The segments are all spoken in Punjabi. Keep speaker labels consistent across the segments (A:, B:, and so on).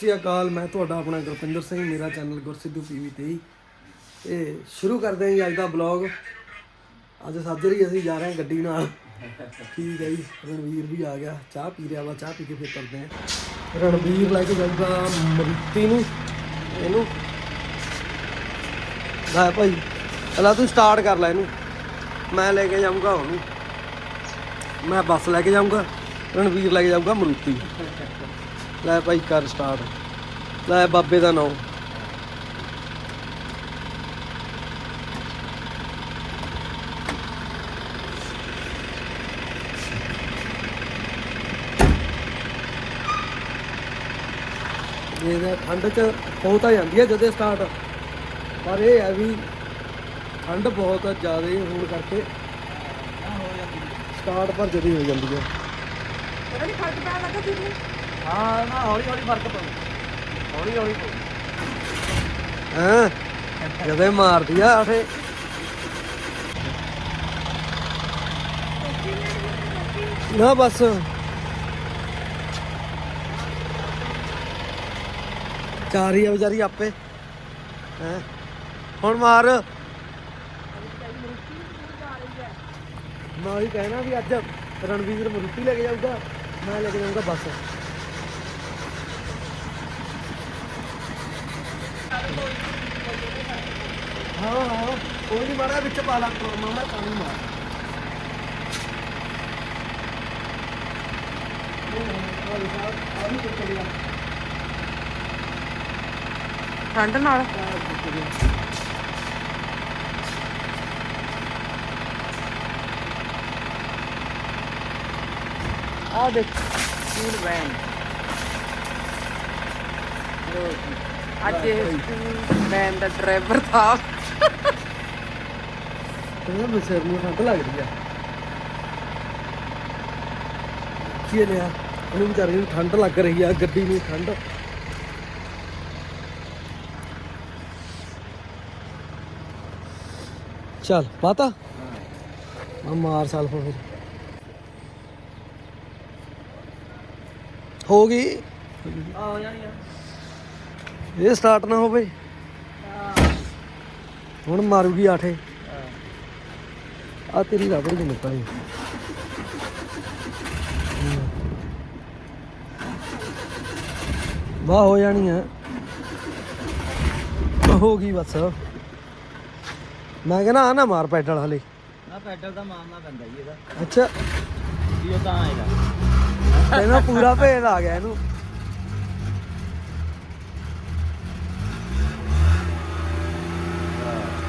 A: ਸਤਿ ਸ਼੍ਰੀ ਅਕਾਲ, ਮੈਂ ਤੁਹਾਡਾ ਆਪਣਾ ਗੁਰਪਿੰਦਰ ਸਿੰਘ, ਮੇਰਾ ਚੈਨਲ ਗੁਰਸਿੱਧੂ ਪੀਵੀ ਤੇ ਸ਼ੁਰੂ ਕਰਦੇ ਹਾਂ ਜੀ ਅੱਜ ਦਾ ਬਲੌਗ ਅੱਜ ਸਾਜਰੀ ਅਸੀਂ ਜਾ ਰਹੇ ਹਾਂ ਗੱਡੀ ਨਾਲ। ਠੀਕ ਹੈ ਜੀ, ਰਣਵੀਰ ਵੀ ਆ ਗਿਆ। ਚਾਹ ਪੀ ਰਿਹਾ ਵਾ, ਚਾਹ ਪੀ ਕੇ ਫਿਰ ਕਰਦੇ ਹਾਂ। ਰਣਵੀਰ ਲੈ ਕੇ ਜਾਊਗਾ ਮਰੂਤੀ ਨੂੰ। ਇਹਨੂੰ। ਲੈ ਭਾਈ ਚਲਾ ਤੂੰ ਸਟਾਰਟ ਕਰ ਲੈ ਇਹਨੂੰ। ਮੈਂ ਲੈ ਕੇ ਜਾਊਂਗਾ ਉਹਨੂੰ। ਮੈਂ ਬੱਸ ਲੈ ਕੇ ਜਾਊਂਗਾ, ਰਣਵੀਰ ਲੈ ਕੇ ਜਾਊਂਗਾ ਮਰੂਤੀ ਲੈ ਭਾਈ ਕਰ ਸਟਾਰਟ ਲੈ ਬਾਬੇ ਦਾ ਨਾਮ। ਇਹ ਠੰਡ ਚ ਹੋ ਤਾਂ ਜਾਂਦੀ ਹੈ ਜਦੇ ਸਟਾਰਟ ਪਰ ਇਹ ਹੈ ਵੀ ਠੰਡ ਬਹੁਤ ਜ਼ਿਆਦਾ ਹੋਣ ਕਰਕੇ ਸਟਾਰਟ ਪਰ ਜਦੀ ਹੋ ਜਾਂਦੀ ਹੈ
B: ਉਹਦਾ ਨੀ ਫ਼ਰਕ ਪੈਣ ਲੱਗਾ ਤੈਨੂੰ
A: ਹਾਂ, ਨਾ, ਹੌਲੀ ਹੌਲੀ ਫ਼ਰਕ ਪਊ। ਹੌਲੀ ਹੌਲੀ ਹਾਂ? ਜਦੇ ਮਾਰਦੀ ਆ ਆਠੇ ਨਾ, ਬਸ। ਚਾਰ ਹੀ ਆ ਵਿਚਾਰੀ ਆਪੇ। ਹੈ? ਹੁਣ ਮਾਰ। ਮੈਂ ਉਹੀ ਕਹਿਣਾ ਵੀ ਅੱਜ ਰਣਵੀਰ ਮਰੂਤੀ ਲੈ ਕੇ ਜਾਊਗਾ, ਮੈਂ ਲੈ ਕੇ ਜਾਊਂਗਾ ਬੱਸ। ਹਾਂ ਹਾਂ। ਕੋਈ ਨਹੀਂ ਮਾਰਾ ਵਿੱਚ ਪਾ ਲਾ ਮਾਮਾ ਪਾਣੀ ਮਾਰ।
B: ਠੰਡ ਨਾਲ। ਆ ਦੇਖ ਸਕੂਲ ਵੈਨ। ਅੱਜ ਇਹ ਸਕੂਲ ਵੈਨ ਦਾ ਡਰਾਈਵਰ ਥਾ।
A: ਕਹਿੰਦਾ ਮੇਰੇ ਸਿਰ ਨੂੰ ਠੰਡ ਲੱਗਦੀ ਆ। ਕੀ ਲਿਆ ਉਹਨੂੰ ਵਿਚਾਰੇ ਨੂੰ ਠੰਡ ਲੱਗ ਰਹੀ ਆ ਗੱਡੀ ਨੂੰ ਠੰਡ। ਚੱਲ ਪਾਤਾ? ਮੈਂ ਮਾਰ ਸਾਲ ਫਿਰ ਹੋ ਗਈ।
B: ਆ ਜਾਣੀ ਆ।
A: ਇਹ ਸਟਾਰਟ ਨਾ ਹੋਵੇ। ਹੁਣ ਮਾਰੂਗੀ ਆਠੇ। ਆ ਤੇਰੀ ਰਬੜ ਦੀ ਨਿਕਲ ਗਈ ਵਾਹ ਹੋ ਜਾਣੀ ਹੈ ਹੋ ਗਈ ਬਸ। ਮੈਂ ਕਹਿੰਦਾ ਆ ਨਾ ਮਾਰ ਪੈਡਲ ਹਲੇ।
C: ਨਾ ਪੈਡਲ ਤਾਂ ਮਾਰਨਾ ਪੈਂਦਾ ਜੀ ਇਹਦਾ।
A: ਅੱਛਾ।
C: ਉਹ ਤਾਂ ਆਏਗਾ।
A: ਕਹਿੰਦਾ ਪੂਰਾ ਭੇਦ ਆ ਗਿਆ ਇਹਨੂੰ।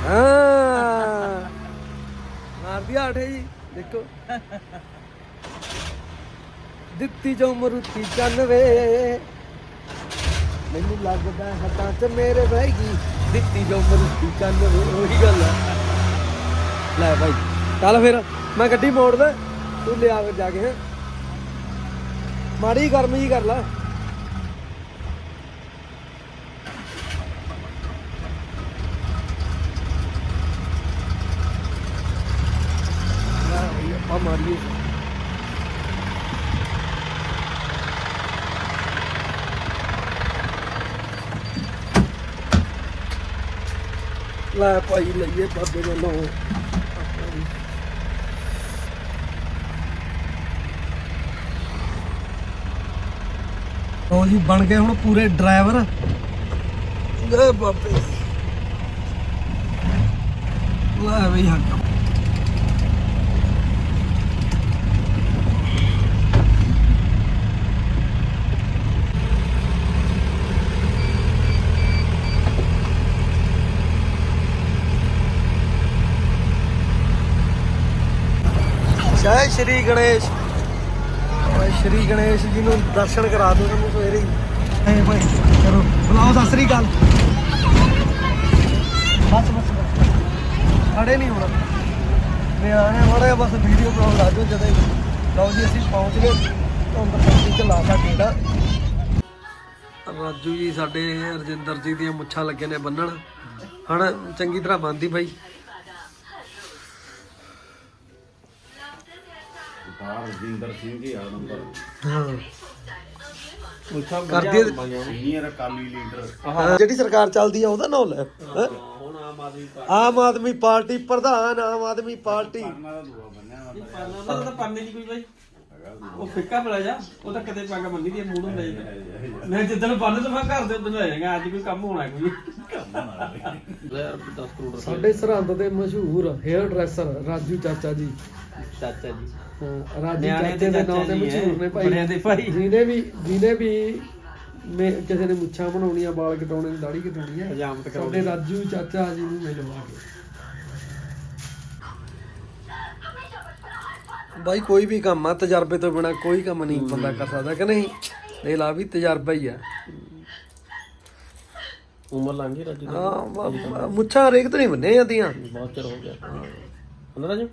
A: ਹਾਂ। ਮਾਰਦੀ ਆਠੇ ਜੀ, ਦੇਖੋ। ਦਿੱਤੀ ਜੋ ਮਰੂਤੀ 95 ਮੈਨੂੰ ਲੱਗਦਾ ਹੱਥਾਂ 'ਚ ਮੇਰੇ ਬਹਿ ਗਈ ਦਿੱਤੀ ਜੋ ਮਰੂਤੀ 95 ਉਹੀ ਗੱਲ ਆ। ਲੈ ਭਾਈ ਚੱਲ ਫਿਰ, ਮੈਂ ਗੱਡੀ ਮੋੜਦਾ, ਤੂੰ ਲਿਆ ਕੇ ਜਾ ਕੇ ਮਾੜੀ ਗਰਮੀ ਜੀ ਕਰ ਲੈ ਆ ਮਾਰੀਏ ਲੈ ਭਾਈ ਲਈਏ ਬਾਬੇ ਦੇ ਨਾਮ। ਲੋ ਜੀ, ਬਣ ਗਏ ਹੁਣ ਪੂਰੇ ਡਰਾਈਵਰ। ਲੈ ਬਾਬੇ। ਲੈ ਬਈ ਹੱਕ। ਜੈ ਸ਼੍ਰੀ ਗਣੇਸ਼। ਭਾਈ ਸ਼੍ਰੀ ਗਣੇਸ਼ ਜੀ ਨੂੰ ਦਰਸ਼ਨ ਕਰਾ ਦਿਓ ਤੁਹਾਨੂੰ ਸਵੇਰੇ ਹੀ। ਐ ਭਾਈ ਚਲੋ ਬੁਲਾਓ ਸਤਿ ਸ੍ਰੀ ਅਕਾਲ। ਬਸ ਬਸ ਖੜੇ ਨਹੀਂ ਹੋਣਾ। ਮੈਂ ਆਣੇ ਮਾੜਾ ਬਸ ਵੀਡੀਓ ਬਣਾਉਣ ਲੱਗ ਜਾਓ ਜਦੋਂ। ਲਓ ਜੀ ਅਸੀਂ ਪਹੁੰਚ ਗਏ। ਧੁੰਦ ਪੱਤੀ ਚ ਲਾਤਾ ਗੇੜਾ। ਰਾਜੂ ਜੀ ਸਾਡੇ ਰਜਿੰਦਰ ਜੀ ਦੀਆਂ ਮੁੱਛਾਂ ਲੱਗੇ ਨੇ ਬੰਨਣ। ਹਣ ਚੰਗੀ ਤਰ੍ਹਾਂ ਬੰਨਦੀ ਭਾਈ।
D: ਸਰਦਾਰ ਰਜਿੰਦਰ ਸਿੰਘ ਜੀ ਆ ਨੰਬਰ।
A: ਹਾਂ। ਕਰਦੀ
D: ਸੀਨੀਅਰ ਅਕਾਲੀ ਲੀਡਰ।
A: ਹਾਂ, ਜਿਹੜੀ ਸਰਕਾਰ ਚੱਲਦੀ ਆ ਉਹਦਾ ਨਾਂ ਲੈ। ਹੈਂ?
C: ਹੁਣ ਆਮ ਆਦਮੀ
A: ਆਮ ਆਦਮੀ ਪਾਰਟੀ ਪ੍ਰਧਾਨ ਆਮ ਆਦਮੀ ਪਾਰਟੀ।
D: ਉਹਨਾਂ ਦਾ ਦੂਆ ਬੰਨਿਆ ਵਾ
E: ਪਾਰਨਾ ਦਾ ਤਾਂ ਪਾਰਨੇ ਨਹੀਂ ਕੋਈ ਬਾਈ। ਉਹ ਫਿੱਕਾ ਬੜਾ ਜਾ ਉਹ ਤਾਂ ਕਦੇ ਪੱਗ ਬੰਨੀ ਦੀ ਮੂਡ ਹੁੰਦਾ ਜੀ ਮੈਂ ਜਿੱਦਣ ਬੰਨ ਤੋਂ ਮੈਂ ਘਰ ਦੇ ਉਦੋਂ ਲੈ ਜਾਗਾ ਅੱਜ ਕੋਈ ਕੰਮ ਹੋਣਾ ਕੋਈ। ਲੈ 10 ਕਰੋੜ
A: ਸਾਡੇ ਸਰਹੰਦ ਦੇ ਮਸ਼ਹੂਰ ਹੇਅਰ ਡਰੈਸਰ ਰਾਜੂ ਚਾਚਾ ਜੀ।
E: ਚਾਚਾ ਜੀ।
A: ਹਾਂ, ਰਾਜੂ
E: ਨਿਆਣੇ
A: ਚਾਚੇ
E: ਤੇ
A: ਦੇ
E: ਚਾਚਾ ਜੀ
A: ਮਸ਼ਹੂਰ ਨੇ
E: ਹੈ,
A: ਭਾਈ।
E: ਬੜਿਆਂ ਦੇ ਭਾਈ।
A: ਜਿਹਨੇ ਵੀ ਜਿਹਨੇ ਵੀ ਮੇ ਕਿਸੇ ਨੇ ਮੁੱਛਾਂ ਬਣਾਉਣੀਆਂ ਵਾਲ ਕਟਾਉਣੇ ਦਾੜੀ ਕਟਾਉਣੀ ਹੈ
E: ਹਜਾਮਤ ਕਰਾਉਣੀ।
A: ਸਾਡੇ ਰਾਜੂ ਚਾਚਾ ਜੀ ਨੂੰ ਮਿਲਵਾ ਕੇ। ਬਾਈ ਕੋਈ ਵੀ ਕੰਮ ਆ ਤਜਰਬੇ ਤੋਂ ਬਿਨਾ ਕੋਈ ਕੰਮ ਨਹੀਂ ਬੰਦਾ ਕਰ ਸਕਦਾ ਕਿ ਨਹੀਂ? ਦੇ ਲਾ ਵੀ ਤਜਰਬਾ ਹੀ ਆ।
E: ਉਮਰ ਲੰਘ ਗਈ ਰਾਜੂ
A: ਹਾਂ ਮ- ਮ- ਮੁੱਛਾਂ ਹਰੇਕ ਤੋਂ ਨਹੀਂ ਬੰਨੇ ਜਾਂਦੀਆਂ।
E: ਬਹੁਤ ਚਿਰ ਹੋ ਗਿਆ। ਹੁੰਦਾ ਰਾਜੂ।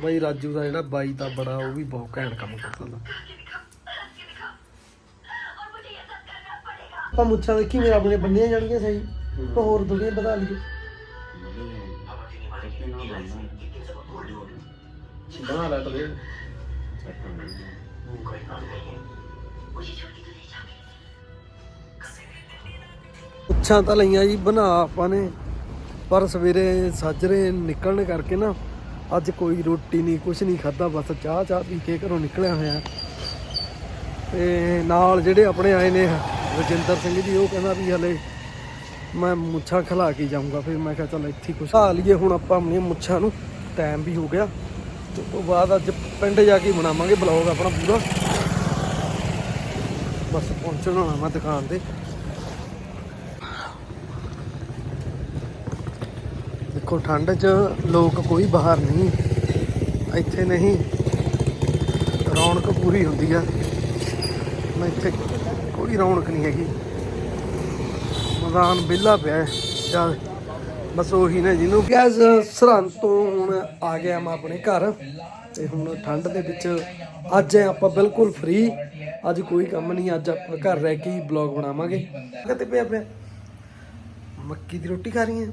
A: ਬਾਈ ਰਾਜੂ ਦਾ ਜਿਹੜਾ ਬਾਈ ਦਾ ਬੜਾ ਉਹ ਵੀ ਬਹੁਤ ਘੈਂਟ ਕੰਮ ਕਰਦਾ ਹੁੰਦਾ। ਆਪਾਂ ਮੁੱਛਾਂ ਦੇਖੀ ਮੇਰੇ ਆਪਣੇ ਬੰਨੀਆਂ ਜਾਣਗੀਆਂ ਸਹੀ। ਤਾਂ ਹੋਰ ਦੁਨੀਆ ਵਧਾ ਲਈਏ।
E: ਬਣਾ ਲੈ ਤਲੇ
A: ਮੁੱਛਾਂ ਤਾਂ ਲਈਆਂ ਜੀ ਬਣਾ ਆਪਾਂ ਨੇ। ਪਰ ਸਵੇਰੇ ਸਾਜਰੇ ਨਿਕਲਣ ਕਰਕੇ ਨਾ ਅੱਜ ਕੋਈ ਰੋਟੀ ਨਹੀਂ ਕੁਝ ਨਹੀਂ ਖਾਦਾ ਬਸ ਚਾਹ ਚਾਹ ਪੀ ਕੇ ਘਰੋਂ ਨਿਕਲਿਆ ਹੋਇਆ। ਤੇ ਨਾਲ ਜਿਹੜੇ ਆਪਣੇ ਆਏ ਨੇ ਰਜਿੰਦਰ ਸਿੰਘ ਜੀ, ਉਹ ਕਹਿੰਦਾ ਵੀ ਹਲੇ ਮੈਂ ਮੁੱਛਾਂ ਖਲਾ ਕੇ ਜਾਊਂਗਾ। ਫਿਰ ਮੈਂ ਕਿਹਾ ਚੱਲ ਇੱਥੇ ਕੁਛ ਖਾ ਲਈਏ, ਹੁਣ ਆਪਾਂ ਆਪਣੀਆਂ ਮੁੱਛਾਂ ਨੂੰ ਟਾਈਮ ਵੀ ਹੋ ਗਿਆ। ਤੇ ਉਸ ਤੋਂ ਬਾਅਦ ਅੱਜ ਪਿੰਡ ਜਾ ਕੇ ਬਣਾਵਾਂਗੇ ਬਲੌਗ ਆਪਣਾ ਪੂਰਾ। ਬਸ ਪਹੁੰਚਣ ਵਾਲਾ ਮੈਂ ਦੁਕਾਨ ਤੇ। ਦੇਖੋ, ਠੰਡ 'ਚ ਲੋਕ ਕੋਈ ਬਾਹਰ ਨਹੀਂ। ਇੱਥੇ ਨਹੀਂ। ਰੌਣਕ ਪੂਰੀ ਹੁੰਦੀ ਆ। ਮੈਂ ਇੱਥੇ ਕੋਈ ਰੌਣਕ ਨਹੀਂ ਹੈਗੀ। ਮੈਦਾਨ ਵਿਹਲਾ ਪਿਆ ਜਾਂ ਬਸ ਉਹੀ ਨੇ ਜਿਹਨੂੰ ਗੈਸ ਸਰਹੰਦ ਤੋਂ ਹੁਣ ਆ ਗਿਆ ਮੈਂ ਆਪਣੇ ਘਰ। ਤੇ ਹੁਣ ਠੰਡ ਦੇ ਵਿੱਚ ਅੱਜ ਆਪਾਂ ਬਿਲਕੁਲ ਫ੍ਰੀ ਅੱਜ ਕੋਈ ਕੰਮ ਨਹੀਂ, ਅੱਜ ਆਪਾਂ ਘਰ ਰਹਿ ਕੇ ਹੀ ਬਲੌਗ ਬਣਾਵਾਂਗੇ। ਕਿਤੇ ਪਿਆ ਪਿਆ। ਮੱਕੀ ਦੀ ਰੋਟੀ ਖਾ ਰਹੀ ਹੈ।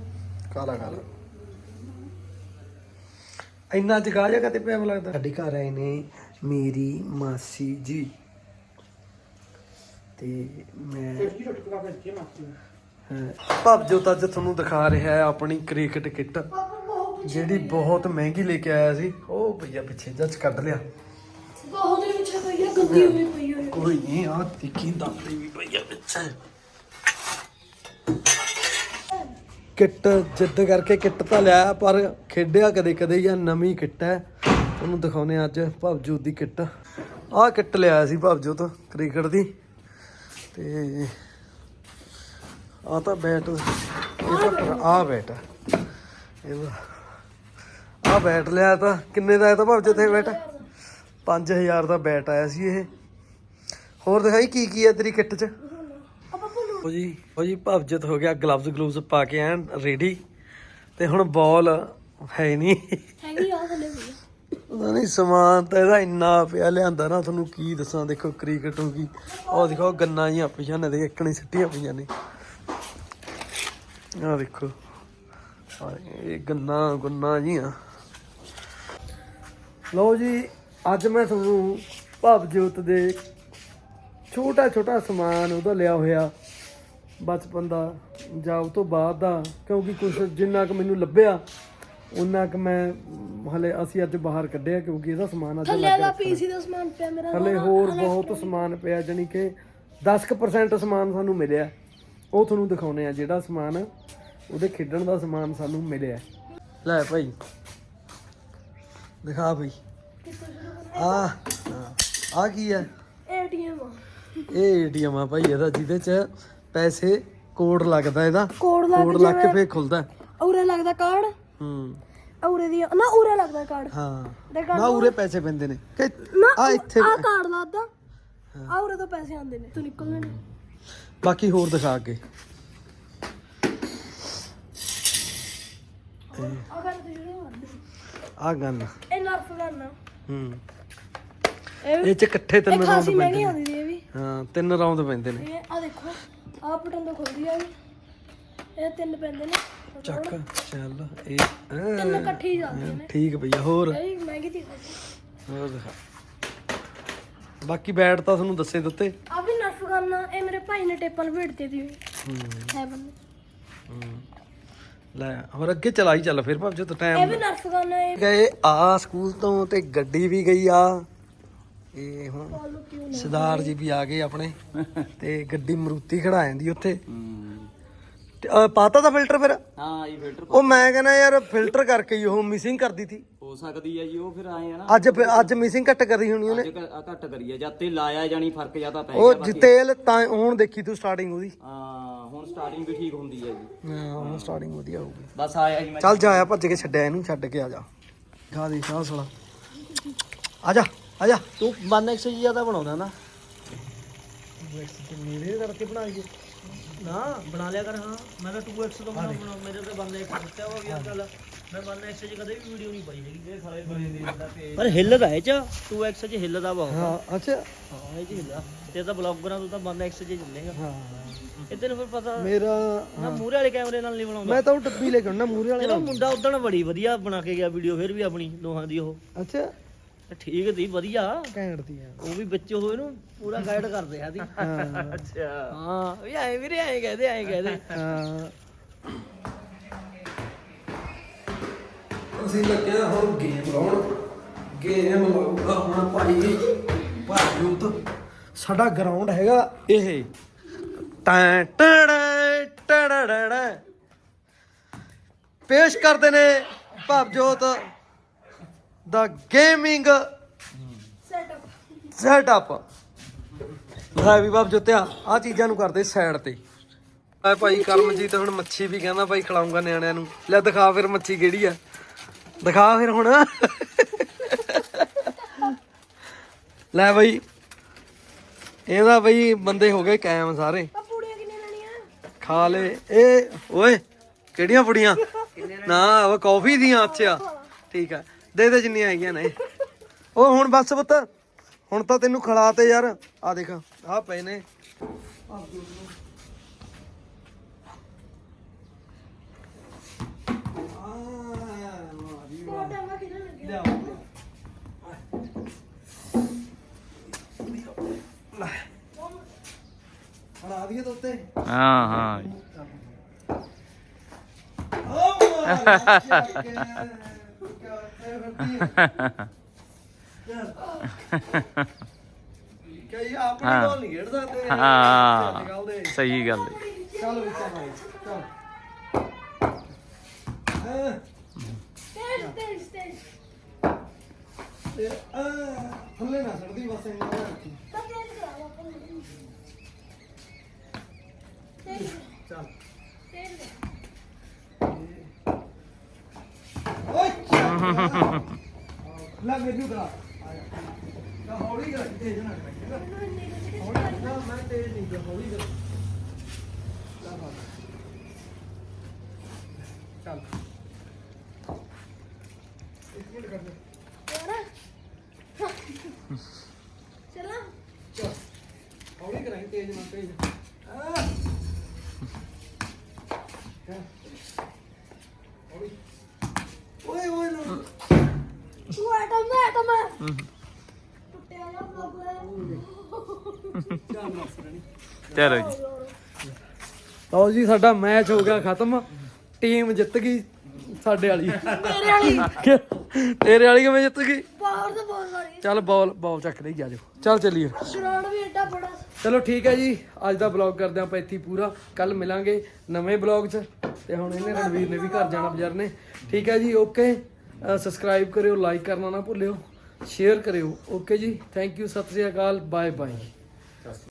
A: ਕਾਲਾ ਕਾਲਾ। ਇੰਨਾ ਜਗਾ ਜਾ ਕਿਤੇ ਪਿਆ ਲੱਗਦਾ। ਸਾਡੇ ਘਰ ਆਏ ਨੇ ਮੇਰੀ ਮਾਸੀ ਜੀ। ਤੇ ਮੈਂ ਭਵਜੋਤ ਅੱਜ ਤੁਹਾਨੂੰ ਦਿਖਾ ਰਿਹਾ ਹੈ ਆਪਣੀ ਕ੍ਰਿਕਟ ਕਿੱਟ ਜਿਹੜੀ ਬਹੁਤ ਮਹਿੰਗੀ ਲੈ ਕੇ ਆਇਆ ਸੀ। ਉਹ ਭਈਆ ਪਿੱਛੇ ਜੱਜ ਕੱਢ ਲਿਆ।
F: ਬਹੁਤ ਹੀ ਪਿੱਛੇ ਪਈ ਆ ਗੰਦੀ ਹੋਈ ਪਈ ਹੋਈ।
A: ਕੋਈ ਨਹੀਂ ਆ ਤਿੱਖੀ ਦਾਤੀ ਵੀ ਭਈਆ ਪਿੱਛੇ। ਕਿੱਟ ਜਿੱਦ ਕਰਕੇ ਕਿੱਟ ਤਾਂ ਲਿਆ, ਪਰ ਖੇਡਿਆ ਕਦੇ ਕਦੇ ਜਾਂ ਨਵੀਂ ਕਿੱਟ ਹੈ। ਤੁਹਾਨੂੰ ਦਿਖਾਉਨੇ ਆ ਅੱਜ ਭਵਜੋਤ ਦੀ ਕਿੱਟ। ਆਹ ਕਿੱਟ ਲਿਆ ਸੀ ਭਵਜੋਤ ਕ੍ਰਿਕਟ ਦੀ। ਤੇ ਆ ਤਾਂ ਬੈਟ, ਇਹ ਤਾਂ ਆ। ਬੈਟ ਇਹਦਾ ਆ ਬੈਟ ਲਿਆ ਤਾਂ ਕਿੰਨੇ ਦਾ ਆਇਆ ਤਾਂ ਭਵਜੋਤ ਇਹ ਬੈਟ? 5000 ਦਾ ਬੈਟ ਆਇਆ ਸੀ ਇਹ। ਹੋਰ ਦਿਖਾਈ ਕੀ ਕੀ ਹੈ ਤੇਰੀ ਕਿੱਟ 'ਚ? ਉਹ ਜੀ ਉਹ ਜੀ ਭਵਜਤ ਹੋ ਗਿਆ ਗਲਵਜ਼ ਗਲੂਵਜ਼ ਪਾ ਕੇ ਐਨ ਰੈਡੀ ਤੇ ਹੁਣ ਬਾਲ ਹੈ ਨਹੀਂ।
F: ਹੈਗੀ ਆ ਆ।
A: ਪਤਾ ਨਹੀਂ ਸਮਾਨ ਤਾਂ ਇਹਦਾ ਇੰਨਾ ਪਿਆ ਲਿਆਂਦਾ ਨਾ ਤੁਹਾਨੂੰ ਕੀ ਦੱਸਾਂ ਦੇਖੋ ਕ੍ਰਿਕਟ ਹੋ ਗਈ ਉਹ ਦੇਖੋ ਗੰਨਾ ਜੀਆਂ ਪਈਆਂ ਨੇ ਦੇ ਇੱਕਣੀ ਸਿੱਟੀਆਂ ਪਈਆਂ ਨੇ। ਆਹ ਦੇਖੋ ਆਹ ਇਹ ਗੰਨਾ ਗੁੰਨਾ ਜੀਆਂ ਲਓ ਜੀ ਅੱਜ ਮੈਂ ਤੁਹਾਨੂੰ ਭਵਜੋਤ ਦੇ ਛੋਟਾ ਛੋਟਾ ਸਮਾਨ ਉਹਦਾ ਲਿਆ ਹੋਇਆ। ਬਚਪਨ ਦਾ ਜਾਂ ਉਹ ਤੋਂ ਬਾਅਦ ਦਾ ਕਿਉਂਕਿ ਕੁਝ ਜਿੰਨਾ ਕੁ ਮੈਨੂੰ ਲੱਭਿਆ ਉਹਨਾਂ ਕੁ ਮੈਂ ਹਲੇ ਅਸੀਂ ਅੱਜ ਬਾਹਰ ਕੱਢਿਆ ਕਿਉਂਕਿ ਇਹਦਾ ਸਮਾਨ ਅੱਜ
F: ਥੱਲੇ ਦਾ ਪੀਸੀ ਦਾ ਸਮਾਨ ਪਿਆ ਮੇਰਾ
A: ਹਲੇ ਹੋਰ ਬਹੁਤ ਸਮਾਨ ਪਿਆ ਜਾਨੀ ਕਿ 10% ਸਮਾਨ ਸਾਨੂੰ ਮਿਲਿਆ। ਉਹ ਤੁਹਾਨੂੰ ਦਿਖਾਉਨੇ ਆ ਜਿਹੜਾ ਸਮਾਨ ਉਹਦੇ ਖੇਡਣ ਦਾ ਸਮਾਨ ਸਾਨੂੰ ਮਿਲਿਆ। ਲੈ ਭਾਈ ਦਿਖਾ ਭਾਈ। ਆ ਆ ਕੀ ਹੈ?
F: ਏਟੀਐਮ
A: ਇਹ ਏਟੀਐਮ ਆ ਭਾਈ ਇਹਦਾ ਜਿਹਦੇ ਚ ਪੈਸੇ ਕੋਡ ਲੱਗਦਾ ਇਹਦਾ।
F: ਕੋਡ ਲੱਗ
A: ਕੋਡ ਲੱਗ ਕੇ ਫੇਰ ਖੁੱਲਦਾ
F: ਉਰੇ ਲੱਗਦਾ ਕਾਰਡ?
A: ਹੂੰ।
F: ਉਰੇ ਦੀ ਨਾ ਉਰੇ ਲੱਗਦਾ ਕਾਰਡ।
A: ਹਾਂ। ਨਾ ਉਰੇ ਪੈਸੇ ਪੈਂਦੇ ਨੇ। ਕਿ
F: ਨਾ
A: ਆ ਇੱਥੇ
F: ਆ ਕਾਰਡ ਲੱਗਦਾ ਆ ਉਰੇ ਤੋਂ ਪੈਸੇ ਆਉਂਦੇ ਨੇ। ਤੂੰ ਨਿਕਲਣੇ ਨੇ
A: ਬਾਕੀ ਹੋਰ ਦਿਖਾ ਅੱਗੇ।
F: ਆ ਕਰ ਤੇ ਜਿਹੜੇ ਮਾਰਦੇ
A: ਆ। ਗਨ
F: ਇਹ ਨਰਫ ਕਰਨਾ
A: ਹੂੰ।
F: ਇਹ
A: ਇਹ ਚ ਇਕੱਠੇ ਤਿੰਨ
F: ਇਹ
A: ਰਾਉਂਡ
F: ਖਾਸੀ ਮਹਿੰਗੀ
A: ਪੈਂਦੇ ਨੇ।
F: ਆਉਂਦੀ ਦੀ ਇਹ ਵੀ।
A: ਹਾਂ ਤਿੰਨ ਰਾਉਂਡ ਪੈਂਦੇ ਨੇ।
F: ਇਹ ਆ ਦੇਖੋ। ਆ ਬਟਨ ਤੋਂ ਖੁੱਲਦੀ ਆ ਵੀ ਇਹ ਤਿੰਨ ਪੈਂਦੇ ਨੇ।
A: ਚੱਕ ਚੱਲ ਇਹ
F: ਤਿੰਨ
A: ਹਾਂ,
F: ਇਕੱਠੇ ਹੀ ਜਾਂਦੇ ਨੇ।
A: ਠੀਕ ਭਈਆ ਹੋਰ?
F: ਇਹ ਵੀ ਮਹਿੰਗੀ ਚੀਜ਼ ਹੈ
A: ਹੋਰ ਦਿਖਾ। ਬਾਕੀ ਬੈਟ ਤਾਂ ਤੁਹਾਨੂੰ ਦੱਸੇ ਦਿੱਤੇ।
F: ਆ ਵੀ ਨਰਫ ਗਨ ਆ, ਇਹ ਮੇਰੇ ਭਾਈ ਨੇ ਟੇਪਾਂ ਲਪੇਟਦੇ ਦੀ ਹੈ। ਬੰਦੇ।
A: ਲੈ ਹੋਰ ਅੱਗੇ ਚਲਾਈ ਚੱਲ ਫਿਰ ਭਾਵੇਂ ਜਦੋਂ
F: ਇਹ
A: ਟਾਈਮ
F: ਵੀ ਨਰਫ ਗਨ ਹੈ
A: ਗਏ ਆ ਸਕੂਲ ਤੋਂ ਤੇ ਗੱਡੀ ਵੀ ਗਈ ਆ। ਇਹ ਹੁਣ ਸਰਦਾਰ ਜੀ ਵੀ ਆ ਗਏ ਆਪਣੇ ਤੇ ਗੱਡੀ ਮਰੂਤੀ ਖੜਾ ਜਾਂਦੀ ਉੱਥੇ। ਤੇ ਅਹ ਪਾਤਾ ਦਾ ਫਿਲਟਰ ਫਿਰ?
C: ਹਾਂ ਇਹ ਫਿਲਟਰ
A: ਉਹ ਮੈਂ ਕਹਿੰਦਾ ਯਾਰ ਫਿਲਟਰ ਕਰਕੇ ਹੀ ਉਹ ਮਿਸਿੰਗ ਕਰਦੀ ਸੀ।
C: ਹੋ ਸਕਦੀ ਹੈ ਜੀ ਉਹ ਫਿਰ ਆਏ ਆ ਨਾ।
A: ਅੱਜ ਅੱਜ ਮਿਸਿੰਗ ਘੱਟ ਕਰੀ ਹੋਣੀ ਉਹਨੇ।
C: ਅੱਜ ਘ- ਘੱਟ ਕਰੀਏ ਜਦ ਤੇ ਲਾਇਆ ਜਾਣੀ ਫ਼ਰਕ ਜ਼ਿਆਦਾ ਪੈ
A: ਉਹ
C: ਗਿਆ
A: ਜੀ ਤੇਲ ਤਾਂ ਹੁਣ ਦੇਖੀ ਤੂੰ ਸਟਾਰਟਿੰਗ ਉਹਦੀ।
C: ਹਾਂ ਹੁਣ ਸਟਾਰਟਿੰਗ ਵੀ ਠੀਕ ਹੁੰਦੀ ਹੈ ਜੀ।
A: ਹਾਂ ਹੁਣ ਸਟਾਰਟਿੰਗ ਵਧੀਆ ਹੋਊਗੀ।
C: ਬਸ ਆਇਆ ਜੀ ਮੈਂ।
A: ਚੱਲ ਜਾ ਆ ਭੱਜ ਕੇ ਛੱਡਿਆ ਇਹਨੂੰ ਛੱਡ ਕੇ ਆ ਜਾ। ਜਾ ਦੇ ਸ਼ਾਹ ਸਲਾ। ਆ ਜਾ। ਆ ਜਾ
C: ਤੂੰ 1x ਜ਼ਿਆਦਾ ਬਣਾਉਂਦਾ ਨਾ।
A: ਮੇਰੇ ਕਰਕੇ ਬਣਾਈਏ
C: ਨਾ ਬਣਾ ਲਿਆ ਕਰ ਹਾਂ। ਮੈਂ ਤਾਂ 2x ਤੋਂ ਬਣਾ ਮੇਰੇ ਤੇ 1x ਦਿੱਤਾ ਹੋ। ਗਿਆ ਚੱਲ ਮੈਂ 1x ਚ ਕਦੇ ਵੀ ਵੀਡੀਓ ਨਹੀਂ ਪਾਈ ਹੈਗੀ। ਇਹ ਸਾਲੇ ਬਣੇ ਦੇ ਦਿੰਦਾ ਤੇ ਪਰ ਹਿੱਲਦਾ ਇਹ ਚ। 2x ਚ ਹਿੱਲਦਾ ਬਹੁਤ
A: ਹਾਂ ਅੱਛਾ।
C: ਹਾਂ ਇਹ ਚ ਹਿੱਲਦਾ ਤੇ ਤਾਂ ਬਲੌਗਰਾਂ ਤੋਂ ਤਾਂ 1x ਚ ਚੱਲੇਗਾ।
A: ਹਾਂ।
C: ਇਹ ਤੈਨੂੰ ਫਿਰ ਪਤਾ
A: ਮੇਰਾ
C: ਨਾ ਮੂਹਰੇ ਵਾਲੇ ਕੈਮਰੇ ਨਾਲ ਨਹੀਂ ਬਣਾਉਂਦਾ।
A: ਮੈਂ ਤਾਂ ਉਹ ਟੱਬੀ ਲੈ ਕੇ ਆਉਣਾ ਮੂਰੇ ਵਾਲੇ
C: ਜਦੋਂ ਮੁੰਡਾ ਉਦੋਂ ਬੜੀ ਵਧੀਆ ਬਣਾ ਕੇ ਗਿਆ ਵੀਡੀਓ ਫਿਰ ਵੀ ਆਪਣੀ ਦੋਹਾਂ ਦੀ ਉਹ।
A: ਅੱਛਾ।
C: ਠੀਕ ਦੀ ਵਧੀਆ।
A: ਘੈਂਟ ਦੀ ਆ
C: ਉਹ ਵੀ ਬੱਚੇ ਹੋਏ ਨੂੰ ਪੂਰਾ ਗਾਈਡ ਕਰਦੇ ਆ ਦੀ
A: ਹਾਂ।
C: ਅੱਛਾ। ਹਾਂ ਵੀ ਐ ਵੀਰੇ ਐ ਕਹਦੇ ਐ ਕਹਦੇ।
A: ਹਾਂ। ਅਸੀਂ ਲੱਗੇ ਹਾਂ ਹੁਣ ਗੇਮ ਲਾਉਣ। ਗੇਮ ਲਾਉਂਦਾ ਹੁਣ ਭਾਈ ਭਾਈ ਯੂਤ ਸਾਡਾ ਗਰਾਊਂਡ ਹੈਗਾ ਇਹ। ਟੈਂ ਟੜੈ ਟੜੜੜ। ਪੇਸ਼ ਕਰਦੇ ਨੇ ਭਵਜੋਤ। ਦਾ ਗੇਮਿੰਗ
F: ਸੈਟਅਪ
A: ਸੈਟਅਪ। ਲੈ ਵੀ ਬਾਬ ਜੁੱਤਿਆ ਆ ਚੀਜ਼ਾਂ ਨੂੰ ਕਰਦੇ ਸਾਈਡ ਤੇ। ਆ ਭਾਈ ਕਰਮਜੀਤ ਹੁਣ ਮੱਛੀ ਵੀ ਕਹਿੰਦਾ ਭਾਈ ਖਿਲਾਉਂਗਾ ਨਿਆਣਿਆਂ ਨੂੰ। ਲੈ ਦਿਖਾ ਫਿਰ ਮੱਛੀ ਕਿਹੜੀ ਆ। ਦਿਖਾ ਫਿਰ ਹੁਣ। ਲੈ ਭਾਈ ਇਹਦਾ ਭਾਈ ਬੰਦੇ ਹੋ ਗਏ ਕਾਇਮ ਸਾਰੇ।
F: ਆ ਪੂੜੀਆਂ ਕਿੰਨੇ ਲੈਣੀਆਂ?
A: ਖਾ ਲੈ। ਇਹ ਓਏ ਕਿਹੜੀਆਂ ਪੁੜੀਆਂ? ਨਾ ਉਹ ਕਾਫੀ ਦੀਆਂ ਅੱਛਾ। ਠੀਕ ਆ। ਦੇ ਦੇ ਜਿੰਨੀਆਂ ਹੈਗੀਆਂ ਨੇ। ਉਹ ਹੁਣ ਬਸ ਪੁੱਤ ਹੁਣ ਤਾਂ ਤੈਨੂੰ ਖਿਲਾ ਤੇ ਯਾਰ। ਆ ਦੇਖ ਆ ਪਏ ਨੇ। ਫੜਾ ਦਈਏ ਤਾਂ ਉੱਤੇ
C: ਹਾਂ। ਹਾਂ
A: ਕਈ ਆਪਣੀ ਬੋਲ ਨਹੀਂ ਖੇਡਦਾ ਤੇ
C: ਹਾਂ। ਸਹੀ ਗੱਲ ਹੈ
A: ਚੱਲ ਵਿੱਚ ਭਾਈ ਚੱਲ
F: ਤੇਜ਼ ਤੇਜ਼ ਤੇਜ਼
A: ਤੇ ਆ ਥੱਲੇ ਨਾ ਸੜਦੀ ਬਸ ਇੰਨਾ ਰੱਖੀ
F: ਤੇਜ਼ ਕਰਾ ਤੇਜ਼
A: ਚੱਲ
F: ਤੇਜ਼
A: ਓਏ ਚੱਲ। ਲੈ ਮੈਨੂੰ ਕਰਾ ਤਾਂ ਹੌਲੀ ਕਰ ਤੇਜ਼ ਨਾ ਕਰ। ਹੌਲੀ ਨਾ ਮੈਂ ਤੇਜ਼ ਨਹੀਂ ਕਰ ਹੌਲੀ ਕਰ ਚੱਲ। ਬਾਬਾ। ਚੱਲ ਇੱਕ ਮਿੰਟ ਕਰ ਦੇ
F: ਚੱਲ
A: ਹੌਲੀ ਕਰਾਈ ਤੇਜ਼ ਨਾ ਤੇਜ਼ ਆ ਚੱਲ। ਹੌਲੀ ਓਏ ਓਏ ਨਾ
F: ਤੂੰ ਆਟਾ ਮੈਂ ਆਟਾ ਮੈਂ ਟੁੱਟਿਆ ਜਾ ਬਲੌਗ
C: ਚੱਲ ਜੀ।
A: ਲਓ ਜੀ ਸਾਡਾ ਮੈਚ ਹੋ ਗਿਆ ਖਤਮ। ਟੀਮ ਜਿੱਤ ਗਈ ਸਾਡੇ ਵਾਲੀ।
F: ਮੇਰੇ ਵਾਲੀ।
A: ਤੇਰੇ ਵਾਲੀ ਕਿਵੇਂ ਜਿੱਤ ਗਈ?
F: ਪਾਵਰ ਤੇ ਬਹੁਤ ਸਾਰੀ
A: ਚੱਲ ਬਾਲ ਬਾਲ ਚੱਕ ਲਈ ਆ ਜਾਓ। ਚੱਲ ਚੱਲੀਏ।
F: ਗਰਾਊਂਡ ਵੀ ਏਡਾ ਬੜਾ।
A: ਚਲੋ ਠੀਕ ਹੈ ਜੀ ਅੱਜ ਦਾ ਬਲੌਗ ਕਰਦੇ ਆਪਾਂ ਇੱਥੇ ਹੀ ਪੂਰਾ। ਕੱਲ ਮਿਲਾਂਗੇ ਨਵੇਂ ਬਲੌਗ 'ਚ ਤੇ ਹੁਣ ਇਹਨੇ ਰਣਵੀਰ ਨੇ ਵੀ ਘਰ ਜਾਣਾ ਬਜ਼ਾਰ ਨੇ। ਠੀਕ ਹੈ ਜੀ ਓਕੇ ਸਬਸਕ੍ਰਾਈਬ ਕਰਿਓ ਲਾਈਕ ਕਰਨਾ ਨਾ ਭੁੱਲਿਓ। ਸ਼ੇਅਰ ਕਰਿਓ। ਓਕੇ ਜੀ ਥੈਂਕ ਯੂ ਸਤਿ ਸ੍ਰੀ ਅਕਾਲ ਬਾਏ ਬਾਏ